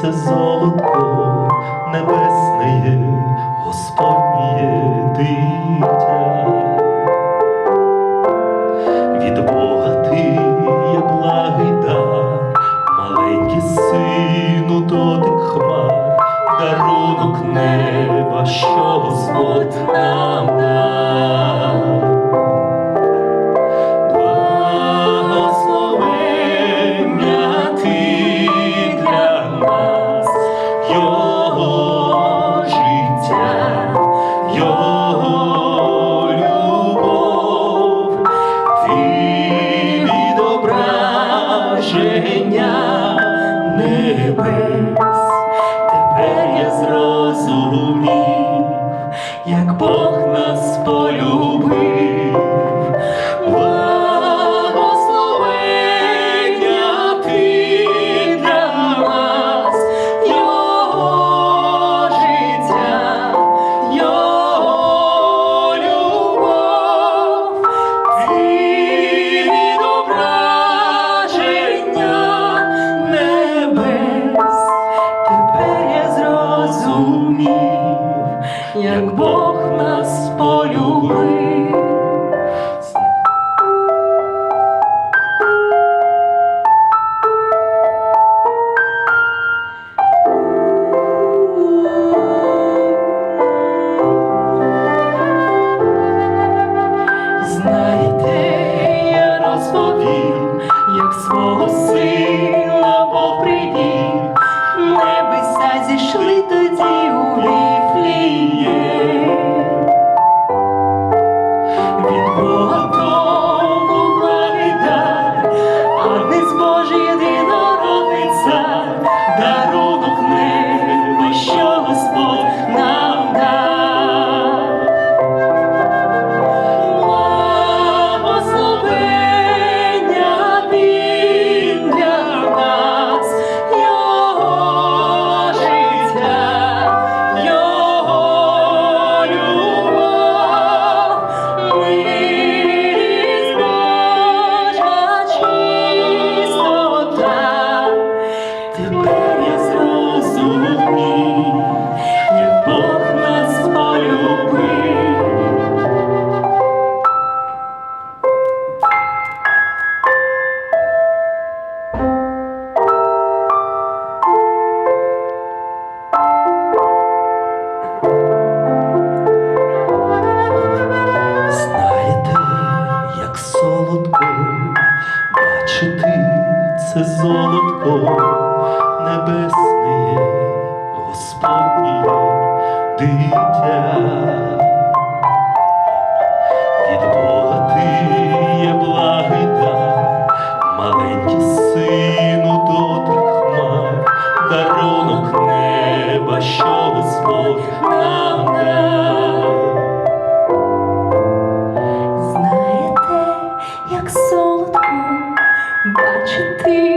Сонце золото небесне є, Господнє дитя. Від Бога Оженя небес, тепер я зрозумів, як Бог нас полюбив. Він, як свого сила Бог привів, небеса зійшли тоді. сонце золотко небесне, Господнє дитя, від Бога ти є благий дар, маленький сину до тих хмар, дарунок неба, що Господь нам дав. Знаєте, як солодко бачити.